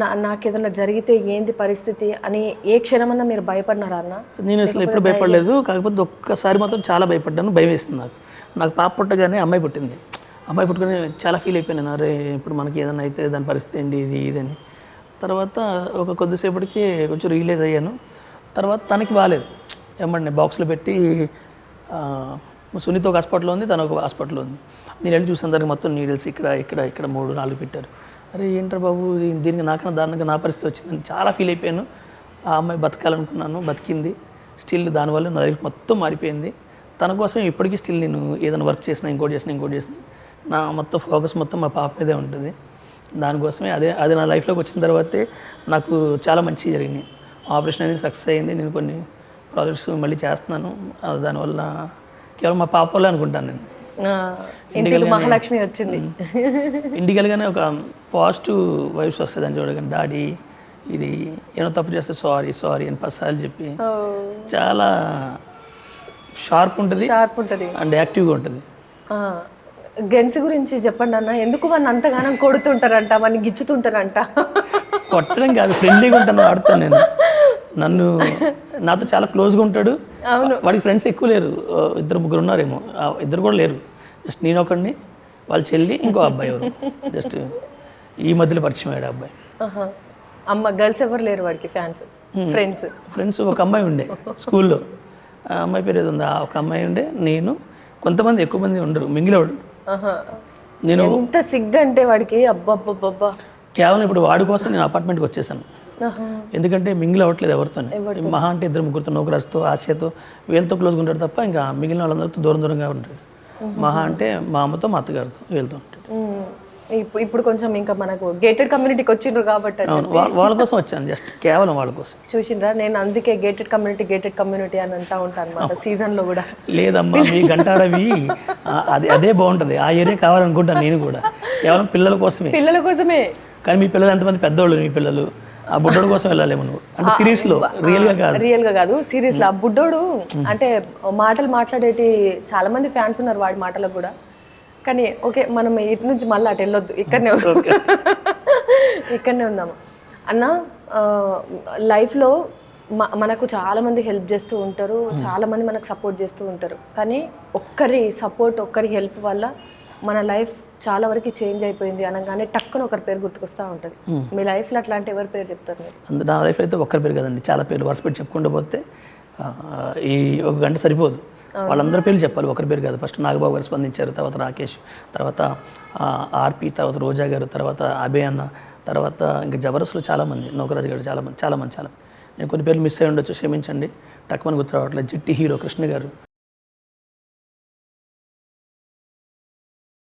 నా నాకు ఏదైనా జరిగితే ఏంది పరిస్థితి అని ఏ క్షణమన్నా మీరు భయపడినారా అన్న? నేను అసలు ఎప్పుడు భయపడలేదు. కాకపోతే ఒక్కసారి మాత్రం చాలా భయపడ్డాను. భయం వేస్తుంది నాకు. నాకు పాప పుట్టగానే అమ్మాయి పుట్టింది. అమ్మాయి పుట్టుకొని చాలా ఫీల్ అయిపోయాను అరే ఇప్పుడు మనకి ఏదైనా అయితే దాని పరిస్థితి ఏంటి ఇది ఇది అని. తర్వాత ఒక కొద్దిసేపటికి కొంచెం రియలైజ్ అయ్యాను. తర్వాత తనకి బాగాలేదు ఏమండి బాక్స్లో పెట్టి సునీత ఒక హాస్పిటల్లో ఉంది తను ఒక హాస్పిటల్లో ఉంది. నేను వెళ్ళి చూసిన దానికి మొత్తం నీడిల్స్ ఇక్కడ ఇక్కడ ఇక్కడ మూడు నాలుగు పెట్టారు. అరే ఏంట్రా బాబు దీనికి నాకన్నా దారుణంగా నా పరిస్థితి వచ్చిందని చాలా ఫీల్ అయిపోయాను. ఆ అమ్మాయి బతకాలనుకున్నాను బతికింది. స్టిల్ దానివల్ల నా లైఫ్ మొత్తం మారిపోయింది. తన కోసం ఇప్పటికీ స్టిల్ నేను ఏదైనా వర్క్ చేసినా ఇంకోటి చేసినా ఇంకోటి చేసినా నా మొత్తం ఫోకస్ మొత్తం మా పాప మీదే ఉంటుంది. దానికోసమే అదే అది నా లైఫ్లోకి వచ్చిన తర్వాతే నాకు చాలా మంచి జరిగినాయి ఆపరేషన్ అనేది సక్సెస్ అయింది. నేను కొన్ని ప్రాజెక్ట్స్ మళ్ళీ చేస్తున్నాను. దానివల్ల కేవలం మా పాప వల్ల అనుకుంటాను నేను. ఇంటికి మహాలక్ష్మి వచ్చింది. ఇంటికి వెళ్ళగానే ఒక పాజిటివ్ వైబ్స్ వస్తుంది అని చూడగానే. డాడీ ఇది ఏమో తప్పు చేస్తే సారీ సారీ అని పదిసార్లు చెప్పి చాలా షార్ప్ ఉంటుంది. షార్ప్ ఉంటుంది. అండ్ యాక్టివ్గా ఉంటుంది. గెన్స్ గురించి చెప్పండి అన్న. ఎందుకు వాడిని అంతగానం కొడుతుంటారంట వాడిని గిచ్చుతుంటారంట? కొట్టడం కాదు ఫ్రెండ్లీగా ఉంటాను ఆడుతాను నేను. నన్ను నాతో చాలా క్లోజ్గా ఉంటాడు. వాడికి ఫ్రెండ్స్ ఎక్కువ లేరు. ఇద్దరు ముగ్గురు ఉన్నారేమో. ఇద్దరు కూడా లేరు. జస్ట్ నేను ఒకడిని వాళ్ళ చెల్లి ఇంకో అబ్బాయి ఎవరు? జస్ట్ ఈ మధ్యలో పరిచయం అయ్యాడు అబ్బాయి. అమ్మ గర్ల్స్ ఎవరు లేరు వాడికి? ఫ్యాన్స్ ఫ్రెండ్స్ ఫ్రెండ్స్ ఒక అమ్మాయి ఉండే స్కూల్లో. ఆ అమ్మాయి పేరు ఏదో ఉంది? ఒక అమ్మాయి ఉండే నేను. కొంతమంది ఎక్కువ మంది ఉండరు మింగిలేవాడు నేను ఎంత సిగ్గు అంటే వాడికి? అబ్బబ్బబ్బబ్బా. కేవలం ఇప్పుడు వాడి కోసం నేను అపార్ట్మెంట్కి వచ్చేసాను. ఎందుకంటే మింగిల్ అవ్వట్లేదు ఎవరితో. మహా అంటే ఇద్దరు ముగ్గురుతో నౌకరాజుతో ఆశయతో వీళ్ళతో క్లోజ్గా ఉంటాడు తప్ప ఇంకా మిగిలిన వాళ్ళందరితో దూరం దూరంగా ఉంటాడు. మహా అంటే మా అమ్మతో మా అత్తగారితో వీళ్ళతో ఉంటాడు. ఇప్పుడు ఇప్పుడు కొంచెం ఇంకా మనకు గేటెడ్ కమ్యూనిటీకి వచ్చిండ్రు కాబట్టి వాళ్ళ కోసం వచ్చాను జస్ట్ కేవలం వాళ్ళ కోసం. చూసిండ్రా? నేను అందుకే గేటెడ్ కమ్యూనిటీ గేటెడ్ కమ్యూనిటీ అని అంటా ఉంటాను అనమాట సీజన్లో కూడా. లేదమ్మా మీ గంటారవి అది అదే బాగుంటుంది. ఆ ఏరియా కావాలనుకుంటాను నేను కూడా. కేవలం పిల్లల కోసమే. పిల్లల కోసమే. కానీ మీ పిల్లలు ఎంతమంది పెద్దవాళ్ళు మీ పిల్లలు? ఆ బుడ్డోడు కోసం వెళ్ళాలేమో నువ్వు. అంటే సిరీస్లో రియల్గా కాదు. రియల్గా కాదు సీరియస్లో. ఆ బుడ్డోడు అంటే మాటలు మాట్లాడేటి చాలా మంది ఫ్యాన్స్ ఉన్నారు వాడి మాటలకు కూడా. కానీ ఓకే మనం ఇటు నుంచి మళ్ళీ అటు వెళ్ళొద్దు. ఇక్కడనే. ఇక్కడనే ఉందాము. అన్న లైఫ్లో మనకు చాలా మంది హెల్ప్ చేస్తూ ఉంటారు. చాలా మంది మనకు సపోర్ట్ చేస్తూ ఉంటారు. కానీ ఒక్కరి సపోర్ట్ ఒక్కరి హెల్ప్ వల్ల మన లైఫ్ చాలా వరకు చేంజ్ అయిపోయింది అనగానే టక్కున ఒకరి పేరు గుర్తుకొస్తూ ఉంటుంది. మీ లైఫ్లో అట్లాంటి ఎవరి పేరు చెప్తారు మీరు? నా లైఫ్ అయితే ఒక్కరి పేరు కదండి. చాలా పేర్లు వరుస పెట్టి చెప్పుకుంటూ పోతే ఈ ఒక గంట సరిపోదు. వాళ్ళందరి పేర్లు చెప్పాలి ఒకరి పేరు కాదు. ఫస్ట్ నాగబాబు గారు స్పందించారు తర్వాత రాకేష్ తర్వాత ఆర్పి తర్వాత రోజా గారు తర్వాత అభయ్ అన్న తర్వాత ఇంకా జబర్దస్త్లో చాలామంది నౌకరాజు గారు చాలామంది చాలామంది చాలా. నేను కొన్ని పేర్లు మిస్ అయి ఉండొచ్చు క్షమించండి. టక్కుమని గుర్తు రావట్లేదు జిట్టి హీరో కృష్ణ గారు.